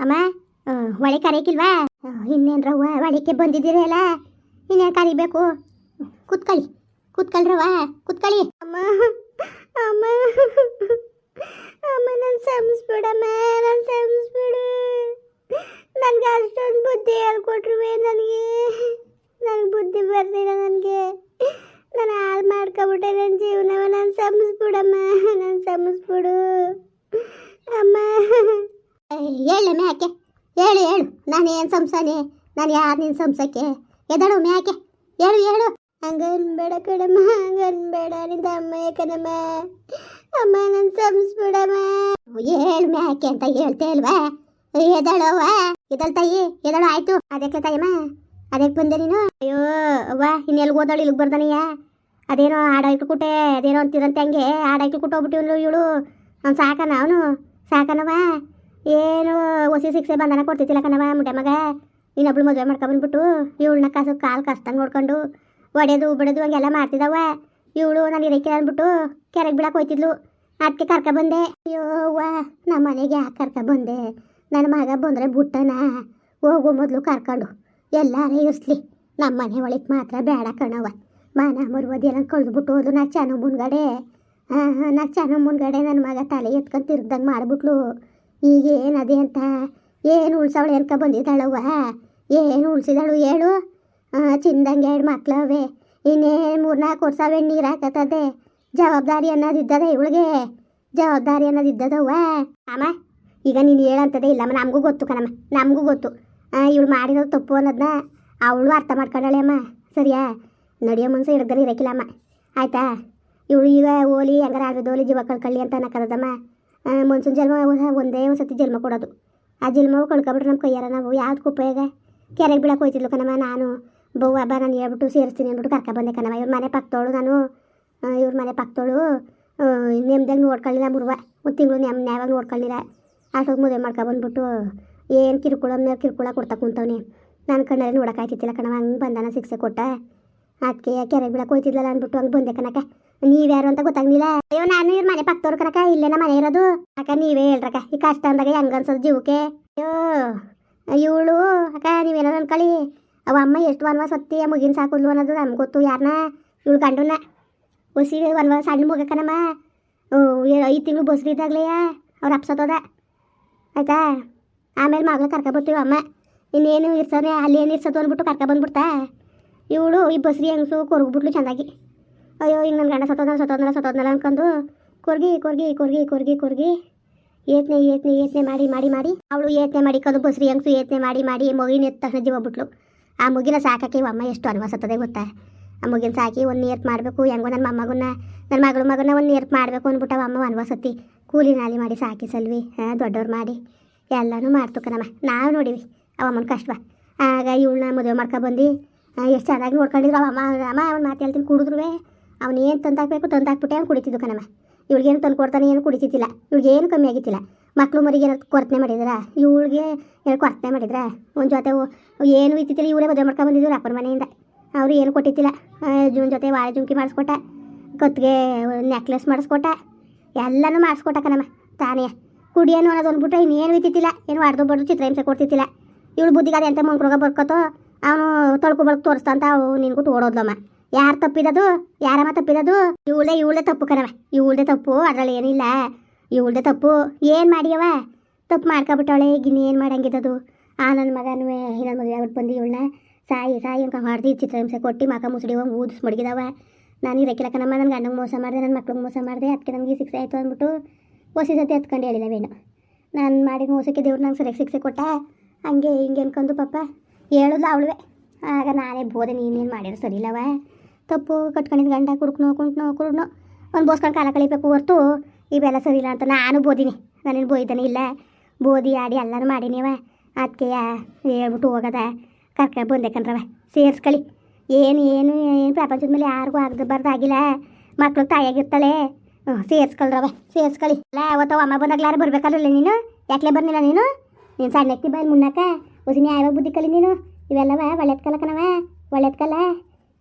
ಅಮ್ಮ ಹೊಳೆ ಕರೆಯಕಿಲ್ವಾ ಇನ್ನೇನ್ರವ್ವ ಒಳಿಕೆ ಬಂದಿದ್ದೀರಲ್ಲ? ಇನ್ನೇನು ಕರಿಬೇಕು? ಕೂತ್ಕೊಳ್ಳಿ ಕೂತ್ಕೊಳ್ರವ್ವ ಕೂತ್ಕೊಳ್ಳಿ ಅಮ್ಮ ಅಮ್ಮ ಅಮ್ಮ ನನ್ನ ಸಂಸ್ಬಿಡಮ್ಮ ನನ್ನ ಸಂಸ್ಬಿಡು ನನಗೆ ಅಷ್ಟೊಂದು ಬುದ್ಧಿ ಹೇಳ್ಕೊಟ್ರುವೆ ನನಗೆ. ನನಗೆ ಬುದ್ಧಿ ಬರ್ತಿಲ್ಲ ನನಗೆ. ನಾನು ಹಾಳು ಮಾಡ್ಕೊಬಿಟ್ಟೆ ನನ್ನ ಜೀವನವ, ನಾನು ಸಂಸ್ಬಿಡಮ್ಮ ನಾನು ಸಂಸ್ಬಿಡು ಅಮ್ಮ. ಹೇಳು ಮ್ಯಾಕೆ ಹೇಳು ಹೇಳು. ನಾನು ಏನು ಸಂಸಾನೆ ನಾನು ಯಾರು ನಿನ್ನ ಸಂಸಕ್ಕೆ? ಎದಳು ಮ್ಯಾಕೆ ಹೇಳು ಹೇಳು. ಹಂಗನ್ಬೇಡ ಕಣಮ್ಮ ಹಂಗನ್ಬೇಡ ನಿಂದ ಅಮ್ಮ ಕಣಮ್ಮ ಅಮ್ಮ ನನ್ನ ಸಂಸ್ಬಿಡಮ್ಮ. ಹೇಳು ಮ್ಯಾಕೆ ಅಂತ ಹೇಳ್ತೇ ಅಲ್ವಾ? ಎದಳವ ಎದಳ ತಾಯಿ ಎದಳು ಆಯ್ತು. ಅದಕ್ಕೆ ತಾಯಮ್ಮ? ಅದಕ್ಕೆ ಬಂದೆ ನೀನು? ಅಯ್ಯೋ, ಅವ್ವ ಇನ್ನೆಲ್ಲಿ ಓದಳು ಇಲ್ಲಿಗೆ ಬರ್ದಾನಯ್ಯ? ಅದೇನೋ ಆಡಾಯ್ತು ಕುಟೆ, ಅದೇನೋ ಅಂತಿರಂತೆ ಹಂಗೆ. ಆಡಾಯ್ತು ಕುಟ್ಟು ಹೋಗ್ಬಿಟ್ಟಿವ್ನು ಇವಳು. ಅವ್ನು ಸಾಕನ ಅವನು? ಸಾಕನವ ಏನು ಹೊಸಿ ಸಿಕ್ಸೆ ಬಂಧನ ಕೊಡ್ತಿದ್ದಿಲ್ಲ ಕಣವ ಮುಟ್ಟೆ ಮಗ. ಇನ್ನೊಬ್ಳು ಮದುವೆ ಮಾಡ್ಕೊಬಂದ್ಬಿಟ್ಟು ಇವಳನ್ನ ಕಾಸು ಕಾಲು ಕಸ್ತಂಗೆ ನೋಡ್ಕೊಂಡು ಒಡೆದು ಬಿಡೋದು ಹಂಗೆಲ್ಲ ಮಾಡ್ತಿದ್ದಾವ ಇವಳು ನಾನು ಇರಕ್ಕೆ ಅಂದ್ಬಿಟ್ಟು ಕೆರೆಗೆ ಬಿಡಕ್ಕೆ ಹೋಯ್ತಿದ್ಲು. ಅದಕ್ಕೆ ಕರ್ಕ ಬಂದೆ. ನಮ್ಮ ಮನೆಗೆ ಯಾಕೆ ಕರ್ಕ ನನ್ನ ಮಗ ಬಂದರೆ ಬುಟ್ಟನ? ಹೋಗು ಮೊದಲು ಕರ್ಕೊಂಡು. ಎಲ್ಲಾರ ಇರಿಸ್ಲಿ. ನಮ್ಮ ಮನೆ ಒಳಗೆ ಮಾತ್ರ ಬೇಡ ಕಣವ ಮಾನ ಕಳ್ದು ಕಳೆದ್ಬಿಟ್ಟು ಹೋದ್ಲು ನಾ ಚೆನ್ನ ಮುನ್ಗಡೆ ಹಾಂ ನಾ ಚೆನ್ನ ಮುಂದ್ಗಡೆ ನನ್ನ ಮಗ ತಲೆ ಎತ್ಕೊಂಡು ತಿರ್ಗ್ದಂಗೆ ಮಾಡ್ಬಿಟ್ಲು. ಈಗ ಏನದೆ ಅಂತ? ಏನು ಉಳ್ಸವಳು ಎನ್ಕ ಬಂದಿದ್ದಾಳವ್ವ? ಏನು ಉಳ್ಸಿದಾಳು ಹೇಳು? ಚಿಂದಂಗೆ ಎರಡು ಮಕ್ಳವೆ. ಇನ್ನೇನು ಮೂರ್ನಾಲ್ಕು ವರ್ಷ ನೀರು ಹಾಕತ್ತದೆ ಜವಾಬ್ದಾರಿ ಅನ್ನೋದಿದ್ದದ ಇವಳಿಗೆ? ಜವಾಬ್ದಾರಿ ಅನ್ನೋದಿದ್ದದವ್ವ? ಅಮ್ಮ, ಈಗ ನೀನು ಹೇಳಂತದೇ ಇಲ್ಲಮ್ಮ ನಮಗೂ ಗೊತ್ತು ಕಣಮ್ಮ, ನಮಗೂ ಗೊತ್ತು. ಇವಳು ಮಾಡಿರೋದು ತಪ್ಪು ಅನ್ನೋದನ್ನ ಅವಳು ಅರ್ಥ ಮಾಡ್ಕೊಂಡಳೆ ಅಮ್ಮ. ಸರಿಯಾ? ನಡಿಯೋ ಮುನ್ಸೆ ಹಿಡ್ದಲ್ಲಿ ಇರಕ್ಕಿಲ್ಲಮ್ಮ ಆಯ್ತಾ? ಇವಳು ಈಗ ಓಲಿ, ಹೆಂಗಾರ ಓಲಿ, ಜೀವ ಕಳ್ಕೊಳ್ಳಿ ಅಂತ ಅನ್ನಕ್ಕದಮ್ಮ ಮನ್ಸೂನ್ ಜನ್ಮ ಒಂದ್- ಒಂದೇ ಸತಿ ಜನ್ಮ ಕೊಡೋದು. ಆ ಜನ್ಮವು ಕಳ್ಕೊಬಿಟ್ರೆ ನಮ್ಮ ಕೈಯಾರ ನಾವು ಯಾವ್ದಕ್ಕೆ ಉಪಯೋಗ? ಕೆರೆಗೆ ಬಿಡಕ್ಕೆ ಹೋಯ್ತಿದ್ಲು ಕಣಮ್ಮ, ನಾನು ಬೌ ಹಬ್ಬ ನಾನು ಹೇಳ್ಬಿಟ್ಟು ಸೇರಿಸ್ತೀನಿ ಅಂದ್ಬಿಟ್ಟು ಕರ್ಕೊ ಬಂದೆ ಕಣಮ್ಮ. ಇವ್ರ ಮನೆ ಪಕ್ಕದೋಳು ನಾನು. ಇವ್ರ ಮನೆ ಪಕ್ಕದೋಳು ನೆಮ್ಮದಿಯಾಗಿ ನೋಡ್ಕೊಳ್ಳಿಲ್ಲ ಮುರುವ. ಒಂದು ತಿಂಗಳು ನೆಮ್ಮ ನ್ಯಾವಾಗ ನೋಡ್ಕೊಳ್ಳಿಲ್ಲ. ಅಷ್ಟೊಂದು ಮದುವೆ ಮಾಡ್ಕೊಬಂದ್ಬಿಟ್ಟು ಏನು ಕಿರುಕುಳ ಕಿರುಕುಳ ಕೊಡ್ತಾ ಕುಂತವ್ನಿ. ನನ್ನ ಕಣ್ಣಲ್ಲಿ ನೋಡೋಕ್ಕಾಯ್ತಿತ್ತಿಲ್ಲ ಕಣವ ಹಂಗೆ ಬಂದಾನ ಶಿಕ್ಷೆ ಕೊಟ್ಟ. ಅದಕ್ಕೆ ಕೆರೆಗೆ ಬಿಡಕ್ಕೆ ಹೋಯ್ತಿದ್ಲಲ್ಲ ಅಂದ್ಬಿಟ್ಟು ಹಂಗೆ ಬಂದೆ ಕನಕ ನೀವ್ಯಾರು ಅಂತ ಗೊತ್ತಾಗ್ಲಿಲ್ಲ. ಅಯ್ಯೋ, ನಾನು ಇವ್ರ ಮನೆ ಕರಕ ಇಲ್ಲೇನ ಮನೆ ಇರೋದು. ಅಕ್ಕ, ನೀವೇ ಹೇಳ್ರಕ್ಕ, ಈ ಕಷ್ಟ ಅಂದಾಗ ಹೆಂಗ ಅನ್ಸೋದು ಜೀವಕ್ಕೆ? ಅಯ್ಯೋ, ಇವಳು, ಅಕ್ಕ, ನೀವೇನೋ ಅನ್ಕೊಳ್ಳಿ. ಅವ ಅಮ್ಮ ಎಷ್ಟು ವನವಾಸ ಸತ್ತಿ ಮುಗಿನ ಸಾಕುದ್ಲು ಅನ್ನೋದು ನಮ್ಗೆ ಗೊತ್ತು ಯಾರನ್ನ ಇವಳು ಗಂಡನ. ಹೊಸಿ ವನವಾಸ ಸಣ್ಣ ಮುಗಕ್ಕನಮ್ಮ. ಐದು ತಿಂಗಳು ಬಸ್ರಿ ಇದ್ದಾಗ್ಲೆಯ ಅವ್ರು ಅಪ್ಸತ್ತೋದ ಆಯ್ತಾ? ಆಮೇಲೆ ಮಗಳ ಕರ್ಕ ಬರ್ತೀವಿ ಅಮ್ಮ. ಇನ್ನೇನು ಇರ್ಸೋನೆ ಅಲ್ಲಿ ಏನು ಇರ್ಸೋದು ಅಂದ್ಬಿಟ್ಟು ಕರ್ಕ ಬಂದ್ಬಿಡ್ತಾ. ಇವಳು ಈ ಬಸ್ರಿ ಹೆಂಗಸು ಕೊರ್ಗ್ಬಿಟ್ಲು ಚೆಂದಾಗಿ. ಅಯ್ಯೋ ಹಿಂಗೆ ನನ್ನ ಗಂಡ ಸತ್ತೋದ ಸತ್ತೋದ್ನಲ್ಲ ಸತ್ತೋದ್ನಲ್ಲ ಅನ್ಕೊಂಡು ಕೊರ್ಗಿ ಕೊರ್ಗಿ ಕೊರ್ಗಿ ಕೊರ್ಗಿ ಕೊರ್ಗಿ ಏತ್ನೆ ಏತ್ನೆ ಏತ್ನೆ ಮಾಡಿ ಮಾಡಿ ಮಾಡಿ ಅವಳು ಏತ್ನೆ ಮಾಡಿ, ಕದು ಬಸ್ರಿ ಹೆಂಗ್ಸು ಏತ್ನೆ ಮಾಡಿ ಮಾಡಿ ಮಗಿನ ಎತ್ತ ತಕ್ಷಣ ಜೀವ ಆ ಮುಗಿನ ಸಾಕಕ್ಕೆ ಅಮ್ಮ ಎಷ್ಟು ಅನುಭವಿಸ್ತದೆ ಗೊತ್ತಾ? ಆ ಮುಗಿನ ಸಾಕಿ ಒಂದು ನೀರ್ತ್ ಮಾಡಬೇಕು, ಹೆಂಗೋ ನನ್ನ ಮೊಮ್ಮಗನ್ನ ನನ್ನ ಮಗಳ ಮಗನ ಒಂದು ನೀರ್ತ್ ಮಾಡಬೇಕು ಅಂದ್ಬಿಟ್ಟು ಅಮ್ಮ ಅನ್ವಸತಿ ಕೂಲಿ ನಾಲಿ ಮಾಡಿ ಸಾಕಿ ಸಲ್ವಿ, ಹಾಂ, ದೊಡ್ಡವ್ರು ಮಾಡಿ. ಎಲ್ಲನೂ ಮಾಡ್ತುಕನಮ್ಮ ನಾವು ನೋಡಿವಿ ಅವಮ್ಮನ ಕಷ್ಟ ಆಗ ಇವಳನ್ನ ಮದುವೆ ಮಾಡ್ಕೊಬಂದು ಎಷ್ಟು ಚೆನ್ನಾಗಿ ನೋಡ್ಕೊಂಡಿದ್ರು ಅವಮ್ಮ ಅಮ್ಮ. ಅವ್ನು ಮಾತು ಹೇಳ್ತೀನಿ ಕುಡಿದ್ರು ಅವ್ನು ಏನು ತಂದು ತಂದಾಕ್ಬಿಟ್ಟೆ ಅವ್ನು ಕುಡಿತಿದ್ದು ಕಣಮ್ಮ. ಇವಳಿಗೇನು ತಂದು ಕೊಡ್ತಾನೆ ಏನು ಕುಡಿತಿದ್ದಿಲ್ಲ. ಇವಳಿಗೆ ಏನು ಕಮ್ಮಿ ಆಗಿತ್ತಿಲ್ಲ ಮಕ್ಳು ಮರಿಗೆ ಏನಾದ್ರು ಕೊರತೆ ಮಾಡಿದ್ರ? ಇವಳಿಗೆ ಏನು ಕೊರತೆ ಮಾಡಿದ್ರ? ಒಂದು ಜೊತೆ ಏನು ಇತ್ತಿತ್ತಿಲ್ಲ ಇವರೇ ಮದುವೆ ಮಾಡ್ಕೊಂಬಂದಿದ್ರು ಅಪ್ಪನ ಮನೆಯಿಂದ. ಅವರು ಏನು ಕೊಟ್ಟಿತ್ತಿಲ್ಲ ಜೂನ್ ಜೊತೆ ವಾಳೆ ಜುಮ್ಕಿ ಮಾಡಿಸ್ಕೊಟ್ಟ ಕತ್ತಿಗೆ ನೆಕ್ಲೆಸ್ ಮಾಡಿಸ್ಕೊಟ್ಟ, ಎಲ್ಲನೂ ಮಾಡಿಸ್ಕೊಟ್ಟ ಕಣಮ್ಮ ತಾನೇ. ಕುಡಿಯೋನು ಅನ್ನೋದು ಅಂದ್ಬಿಟ್ರೆ ಇನ್ನೇನು ಇತ್ತಿತ್ತಿಲ್ಲ ಏನು ಹೊಡೆದು ಬಡ್ದು ಚಿತ್ರಹಿಂಸೆ ಕೊಡ್ತಿತ್ತಿಲ್ಲ ಇವಳು ಬುದ್ಧಿಗಾದ ಅಂತ ಮಂಕ್ರೋಗ ಬರ್ಕೋತೋ ಅವನು ತೊಳ್ಕೊ ಬಳ್ಕ ತೋರಿಸ್ತಾ ಅಂತ ಅವು ನಿನ್ಗುಟ್ಟು ಓಡೋದ್ಲಮ್ಮ ಯಾರು ತಪ್ಪಿದದು? ಯಾರಮ್ಮ ತಪ್ಪಿದದು? ಇವಳೇ ಇವಳೇ ತಪ್ಪು ಕಣವ ಇವಳದೇ ತಪ್ಪು, ಅದ್ರಲ್ಲಿ ಏನಿಲ್ಲ. ಇವಳದೇ ತಪ್ಪು. ಏನು ಮಾಡಿಯವ ತಪ್ಪು ಮಾಡ್ಕೊಬಿಟ್ಟವಳೆ ಗಿನ್ನಿ ಏನು ಮಾಡಂಗಿದ್ದದು ಆ ನನ್ನ ಮಗನೂ ಇನ್ನೊಂದು ಮದುವೆ ಆಗ್ಬಿಟ್ಟು ಬಂದು ಇವಳನ್ನ ಸಾಯಿ ಸಾಯಿ ಅಂಕ ಹೊಡೆದು, ಚಿತ್ರಹಿಂಸೆ ಕೊಟ್ಟು, ಮಕ ಮುಸುಡಿ ಹೋಗಿ ಊದಿಸ್ ಮಡಗಿದವ. ನಾನು ಇರಕ್ಕಿಲ್ಲ ಕಣಮ್ಮ ನನ್ನ ಗಂಡಂಗೆ ಮೋಸ ಮಾಡಿದೆ ನನ್ನ ಮಕ್ಳಿಗೆ ಮೋಸ ಮಾಡಿದೆ ಅದಕ್ಕೆ ನನಗೆ ಶಿಕ್ಷೆ ಆಯಿತು ಅಂದ್ಬಿಟ್ಟು ಹೊಸಿ ಸತಿ ಹತ್ಕೊಂಡು ಹೇಳಿದವೇನು ನಾನು ಮಾಡಿದ ಮೋಸಕ್ಕೆ ದೇವ್ರು ನಂಗೆ ಸರಿಯಾಗಿ ಶಿಕ್ಷೆ ಕೊಟ್ಟ, ಹಂಗೆ ಹಿಂಗೆ ಅನ್ಕೊಂಡು ಪಾಪ ಹೇಳೋದು ಅವಳುವೆ. ಆಗ ನಾನೇ ಬೋದೆ, ನೀನೇನು ಮಾಡಿರೋ ಸರಿ ಇಲ್ಲವ ತಪ್ಪು ಕಟ್ಕೊಂಡಿದ್ದು ಗಂಡ ಕುಡ್ಕನೋ, ಕುಂಟ್ನೋ ಕುಡ್ನೋ ಒಂದು ಬೋಸ್ಕೊಂಡು ಕಾಲ ಕಳಿಬೇಕು ಹೊರ್ತು ಇವೆಲ್ಲ ಸರಿ ಇಲ್ಲ ಅಂತ ನಾನು ಬೋದಿನಿ. ನಾನೇನು ಬೋಯ್ದಾನೆ ಇಲ್ಲ. ಬೋದಿ, ಆಡಿ ಎಲ್ಲನೂ ಮಾಡೀನಿವ ಅದಕ್ಕೆ ಹೇಳ್ಬಿಟ್ಟು ಹೋಗದ. ಕರ್ಕ ಬಂದೆ ಕಣ್ರವ. ಸೇರಿಸ್ಕೊಳ್ಳಿ ಏನು ಏನು ಏನು ಪ್ರಪಂಚದ ಮೇಲೆ ಯಾರಿಗೂ ಆಗದ ಬರ್ದಾಗಿಲ್ಲ. ಮಕ್ಳು ತಾಯಿಯಾಗಿರ್ತಾಳೆ. ಹ್ಞೂ ಸೇರಿಸ್ಕೊಳ್ರವ. ಸೇರಿಸ್ಕೊಳ್ಳಿ ಅಲ್ಲ, ಅವತ್ತು ಅಮ್ಮ ಬಂದಾಗ್ಲಾರು ಬರ್ಬೇಕಲ್ಲ ನೀನು? ಯಾಕೆ ಬರ್ನಿಲ್ಲ ನೀನು? ನೀನು ಸಣ್ಣ ಎತ್ತಿ ಮುನ್ನಕ್ಕ ಮುನ್ನಕ ಹೊಸಿ ನ್ಯಾಯವಾಗಿ ಬುದ್ಧಿ ಕಲಿ ನೀನು? ಇವೆಲ್ಲವ ಒಳ್ಳೆದ್ ಕಲಕನವ? ಒಳ್ಳೆದ್ ಕಲ?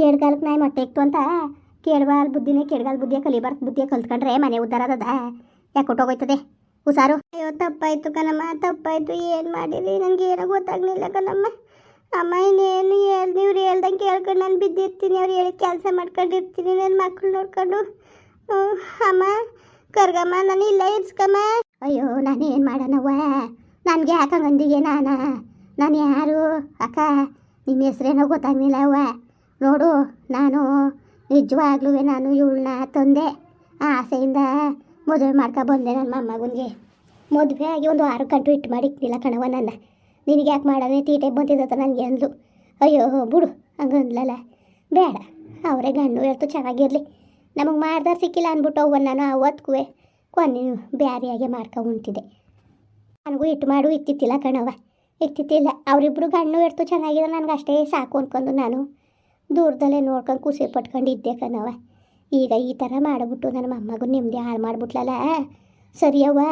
ಕೇಡ್ಗಾಲಕ್ಕೆ ನಾಯಿ ಮೊಟ್ಟೆ ಇಕ್ತು ಅಂತ ಕೇಡ್ಗಾಲ ಬುದ್ಧಿನೇ ಕೇಡ್ಗಾಲ ಬುದ್ಧಿಯ ಕಲಿಬಾರ್ದು ಬುದ್ಧಿಯ ಕಲ್ತ್ಕೊಂಡ್ರೆ ಮನೆ ಉದ್ದಾರ ಅದದ ಯಾಕೆ ಕೊಟ್ಟೋಗ್ತದೆ ಹುಷಾರು? ಅಯ್ಯೋ ತಪ್ಪಾಯ್ತು ಕಣಮ್ಮ ತಪ್ಪಾಯ್ತು. ಏನು ಮಾಡಿರಿ ನನಗೆ ಏನೋ ಗೊತ್ತಾಗ್ಲಿಲ್ಲ ಕಣಮ್ಮ. ಅಮ್ಮ ಇನ್ನೇನು ಹೇಳಿ ನೀವು ಹೇಳ್ದಂಗೆ ಕೇಳ್ಕೊಂಡು ನಾನು ಬಿದ್ದಿರ್ತೀನಿ. ಅವ್ರು ಹೇಳಿ ಕೆಲಸ ಮಾಡ್ಕೊಂಡಿರ್ತೀನಿ ನನ್ನ ಮಕ್ಕಳು ನೋಡ್ಕೊಂಡು. ಅಮ್ಮ ಕರ್ಗಮ್ಮ ನಾನು ಇಲ್ಲ ಇರ್ಸ್ಕಮ್ಮ. ಅಯ್ಯೋ ನಾನು ಏನು ಮಾಡೋಣವ್ವ ನನಗೆ ಯಾಕಂಗಂದಿಗೆ ನಾನು? ನಾನು ಯಾರು? ಅಕ್ಕ ನಿಮ್ಮ ಹೆಸ್ರೇನೋ ಗೊತ್ತಾಗ್ಲಿಲ್ಲ ಅವ್ವ. ನೋಡು, ನಾನು ನಿಜವಾಗ್ಲೂ ನಾನು ಇವಳನ್ನ ತಂದೆ. ಆಸೆಯಿಂದ ಮದುವೆ ಮಾಡ್ಕೊ ಬಂದೆ ನನ್ನ ಮೊಮ್ಮಗನಿಗೆ. ಮದುವೆ ಆಗಿ ಒಂದು ಆರು ಗಂಟು ಇಟ್ಟು ಮಾಡಿಕ್ತಿಲ್ಲ ಕಣವ ನನ್ನ. ನಿನಗೆ ಯಾಕೆ ಮಾಡೋಣ ತೀಟೆ ಬಂದಿದ್ದತ್ತ ನನಗೆ ಅಂದ್ಲು. ಅಯ್ಯೋ, ಬಿಡು, ಹಂಗಂದ್ಲಲ್ಲ. ಬೇಡ, ಅವರೇ ಗಂಡು ಹೇಳ್ತು ಚೆನ್ನಾಗಿರಲಿ. ನಮಗೆ ಮಾಡ್ದಾರ ಸಿಕ್ಕಿಲ್ಲ ಅಂದ್ಬಿಟ್ಟು ಅವ್ವ ನಾನು ಅವತ್ಕೂ ಕೊನೆ ಬ್ಯಾರಿಯಾಗೆ ಮಾಡ್ಕೊ ಉಂಟಿದೆ ನನಗೂ ಇಟ್ಟು ಮಾಡು ಇತ್ತಿತ್ತಿಲ್ಲ ಕಣವ ಇತ್ತಿತ್ತಿಲ್ಲ ಅವರಿಬ್ಬರು ಗಂಡು ಎಡ್ತು ಚೆನ್ನಾಗಿದೆ ನನಗೆ ಅಷ್ಟೇ ಸಾಕು ಅಂದ್ಕೊಂಡು ನಾನು ದೂರದಲ್ಲೇ ನೋಡ್ಕೊಂಡು ಖುಷಿ ಪಟ್ಕೊಂಡು ಇದ್ದೆ ಕಣವ ಈಗ ಈ ಥರ ಮಾಡಿಬಿಟ್ಟು ನನ್ನ ಮೊಮ್ಮಗು ನೆಮ್ಮದಿ ಹಾಳು ಮಾಡಿಬಿಟ್ಲಲ್ಲ ಸರಿಯವ್ವ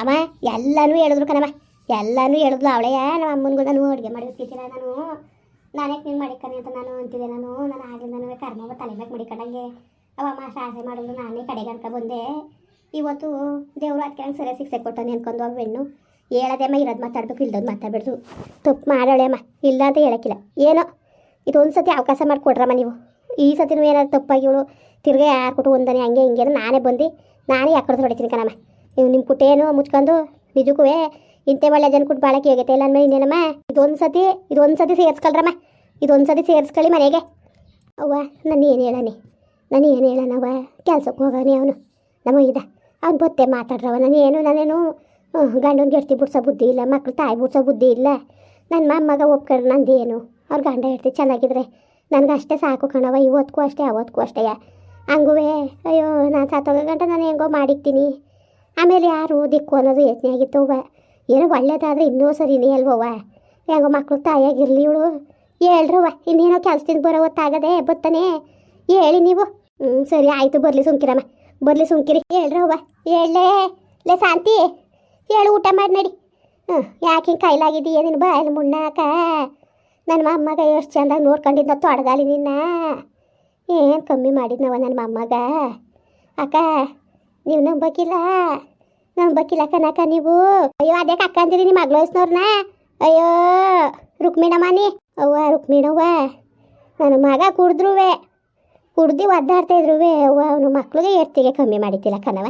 ಅಮ್ಮ, ಎಲ್ಲನೂ ಹೇಳಿದ್ರು ಕಣವ ಎಲ್ಲನೂ ಹೇಳಿದ್ಲು ಅವಳೇ. ನಮ್ಮ ಅಮ್ಮನಿಗೂ ನಾನು ಅಡುಗೆ ಮಾಡಿರ್ತಿದ್ದಿಲ್ಲ ನಾನು. ನಾನೇ ನೀನು ಮಾಡಿಕ್ಕನೆ ಅಂತ ನಾನು ಅಂತಿದ್ದೆ ನಾನು. ನಾನು ಆಗಲಿ ನನಗೆ ಕರ್ಮವ ತಲೆ ಮ್ಯಾಗ ಮಡಿಕೊಂಡಂಗೆ. ಅವಮ್ಮ ಸಾಹಸ ಮಾಡಿದ್ರು, ನಾನೇ ಕಡೆಗೆ ಅನ್ಕ ಬಂದೆ. ಇವತ್ತು ದೇವ್ರು ಅದಕ್ಕೆ ಸರಿಯಾಗಿ ಶಿಕ್ಷೆ ಕೊಟ್ಟಾನೆ ಅನ್ಕೊಂಡು ಅವ್ ಹೆಣ್ಣು. ಹೇಳದೆಮ್ಮ ಇರೋದು ಮಾತಾಡ್ಬೇಕು, ಇಲ್ದೋದು ಮಾತಾಡ್ಬಿಡ್ದು. ತಪ್ಪು ಮಾಡೋಳೆಮ್ಮ ಇಲ್ಲ ಅಂತ ಹೇಳಕ್ಕಿಲ್ಲ. ಏನೋ ಇದೊಂದು ಸತಿ ಅವಕಾಶ ಮಾಡಿಕೊಡ್ರಮ್ಮ ನೀವು. ಈ ಸತಿನೂ ಏನಾದ್ರು ತಪ್ಪಾಗಿ ಇವಳು ತಿರ್ಗಾ ಯಾರು ಕೊಟ್ಟು ಒಂದನೆ, ಹಂಗೆ ಹಿಂಗೆ ನಾನೇ ಬಂದು ನಾನೇ ಯಾಕಡ್ದು ಹೊಡಿತೀನಿ ಕಣಮ್ಮ. ನೀವು ನಿಮ್ಮ ಪುಟ್ಟೇನು ಮುಚ್ಕೊಂಡು ನಿಜಕ್ಕೂ ಇಂಥ ಒಳ್ಳೆ ಜನ ಕೊಟ್ಟು ಬಾಳಕ್ಕೆ ಹೋಗೈತೆ ಇಲ್ಲ ಅಂದ್ಮೇಲೆ ಇನ್ನೇನಮ್ಮ? ಇದೊಂದು ಸತಿ ಇದೊಂದು ಸತಿ ಸೇರಿಸ್ಕೊಳ್ರಮ್ಮ. ಇದೊಂದು ಸತಿ ಸೇರಿಸ್ಕೊಳ್ಳಿ ಮನೆಗೆ. ಅವ್ವ ನಾನು ಏನು ಹೇಳನೆ? ನಾನು ಏನು ಹೇಳನವ್ವ ಕೆಲ್ಸಕ್ಕೆ ಹೋಗೋನೆ ಅವನು. ನಮ್ಮ ಇದ, ಅವ್ನು ಬತ್ತೆ ಮಾತಾಡ್ರವ ನಾನು ಏನು ನಾನೇನು ಗಂಡನ ಗೆಡ್ತಿ ಬಿಡ್ಸೋ ಬುದ್ಧಿ ಇಲ್ಲ, ಮಕ್ಳು ತಾಯಿ ಬಿಡ್ಸೋ ಬುದ್ಧಿ ಇಲ್ಲ. ನನ್ನ ಮೊಮ್ಮಗ ಒಪ್ಕೊಂಡು ನಂದೇನು? ಅವ್ರ ಗಂಡ ಹೇಳ್ತಿ ಚೆನ್ನಾಗಿದ್ರೆ ನನಗೆ ಅಷ್ಟೇ ಸಾಕು ಕಣವ ಇವತ್ತಿಗೂ ಅಷ್ಟೇ ಅವತ್ತಿಗೂ ಅಷ್ಟೇ. ಹಂಗೂ ಅಯ್ಯೋ, ನಾನು ಸತ್ತೋಗೋ ಗಂಟ ನಾನು ಹೆಂಗೋ ಮಾಡಿಕ್ತೀನಿ ಆಮೇಲೆ ಯಾರು ದಿಕ್ಕು ಅನ್ನೋದು ಯೋಚನೆ ಆಗಿತ್ತವ್ವ ಏನೋ ಒಳ್ಳೇದಾದ್ರೆ ಇನ್ನೂ ಸರಿನೇ ಅಲ್ವವ್ವ. ಹೆಂಗೋ ಮಕ್ಕಳು ತಾಯಿಯಾಗಿರಲಿ ಇವಳು. ಹೇಳ್ರವ್ವ ಇನ್ನೇನೋ ಕೆಲಸದಿಂದ ಬರೋ ಹೊತ್ತಾಗದೆ ಬತ್ತಾನೆ. ಹೇಳಿ ನೀವು. ಹ್ಞೂ ಸರಿ, ಆಯಿತು, ಬರಲಿ ಸುಮ್ಕಿರಮ್ಮ. ಬರಲಿ ಸುಮ್ಕಿರಿ. ಹೇಳ್ರವ್ವ ಹೇಳಲೇ, ಲೇ ಶಾಂತಿ. ಹೇಳು, ಊಟ ಮಾಡಿ ನಡಿ. ಹ್ಞೂ ಯಾಕೆ ಹಿಂಗೆ ಕೈಲಾಗಿದ್ದೀಯ ನಿನ್ನ ಬಾಯಲ್ಲಿ ಮುಣ್ಣಾಕ. ನನ್ನ ಮೊಮ್ಮಗ ಎಷ್ಟು ಚಂದಾಗಿ ನೋಡ್ಕೊಂಡಿದ್ದ ತೊಡಗಾಲಿ ನಿನ್ನ. ಏನು ಕಮ್ಮಿ ಮಾಡಿದ್ನವ ನನ್ನ ಮೊಮ್ಮಗ ಅಕ್ಕ, ನೀವು ನಂಬಕ್ಕಿಲ್ಲ ನಂಬಕ್ಕಿಲ್ಲ ಕನಕ ನೀವು. ಅಯ್ಯೋ ಅದೇ ಅಕ್ಕ ಅಂದಿರಿ ನಿಮ್ಮ ಮಗ್ಳ ಅಯ್ಯೋ ರುಕ್ಮಿಣಮ್ಮನಿ ಅವ್ವ, ರುಕ್ಮಿಣವ್ವ. ನನ್ನ ಮಗ ಕುಡಿದ್ರುವೆ. ಕುಡ್ದು ಒದ್ದಾಡ್ತಾ ಇದ್ರುವೆ. ಅವ್ವ, ಅವನು ಮಕ್ಳಿಗೆ ಎಷ್ಟಿಗೆ ಕಮ್ಮಿ ಮಾಡಿದ್ದಿಲ್ಲ ಕಣವ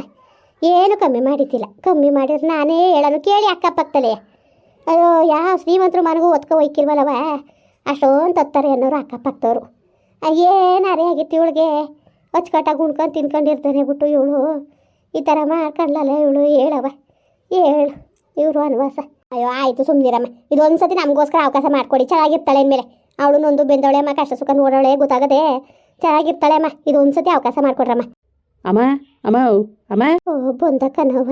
ಏನು ಕಮ್ಮಿ ಮಾಡಿದ್ದಿಲ್ಲ. ಕಮ್ಮಿ ಮಾಡಿದ್ರೆ ನಾನೇ ಹೇಳೋನು ಕೇಳಿ ಅಕ್ಕಪಕ್ಕದಲ್ಲೇ. ಅಯ್ಯೋ ಯಾವ ಶ್ರೀಮಂತರು ಮನೆಗೂ ಒತ್ಕೊ ಒಯ್ಕಿಲ್ವಲ್ಲವ? ಅಷ್ಟೊಂದು ತತ್ತಾರೆ ಅನ್ನೋರು ಅಕ್ಕಪಕ್ಕದವ್ರು. ಏನು ಅರೆ ಆಗಿತ್ತು ಇವಳಿಗೆ. ಅಚ್ಚುಕಟ್ಟಾಗಿ ಉಣ್ಕೊಂಡು ತಿನ್ಕೊಂಡಿರ್ತಾನೆ ಬಿಟ್ಟು ಇವಳು. ಈ ಥರ ಮಾಡ್ಕೊಂಡ್ಲಲ್ಲ ಇವಳು. ಹೇಳವ ಹೇಳು. ಇವರು ಅನ್ವಾಸ. ಅಯ್ಯೋ ಆಯಿತು ಸುಮ್ಮನಿರಮ್ಮ ಇದೊಂದು ಸತಿ ನಮಗೋಸ್ಕರ ಅವಕಾಶ ಮಾಡಿಕೊಡಿ. ಚೆನ್ನಾಗಿರ್ತಾಳೆ ಅಂದಮೇಲೆ ಅವಳು ನೊಂದು ಬೆಂದವಳೆ ಅಮ್ಮ ಕಷ್ಟ ಸುಖ ನೋಡೋಳೆ ಗೊತ್ತಾಗದೆ ಚೆನ್ನಾಗಿರ್ತಾಳೆ ಅಮ್ಮ ಇದೊಂದು ಸತಿ ಅವಕಾಶ ಮಾಡಿಕೊಡ್ರಮ್ಮ. ಅಮ್ಮ ಅಮ್ಮ ಅಮ್ಮ. ಓ ಬಂದ ಕಣವ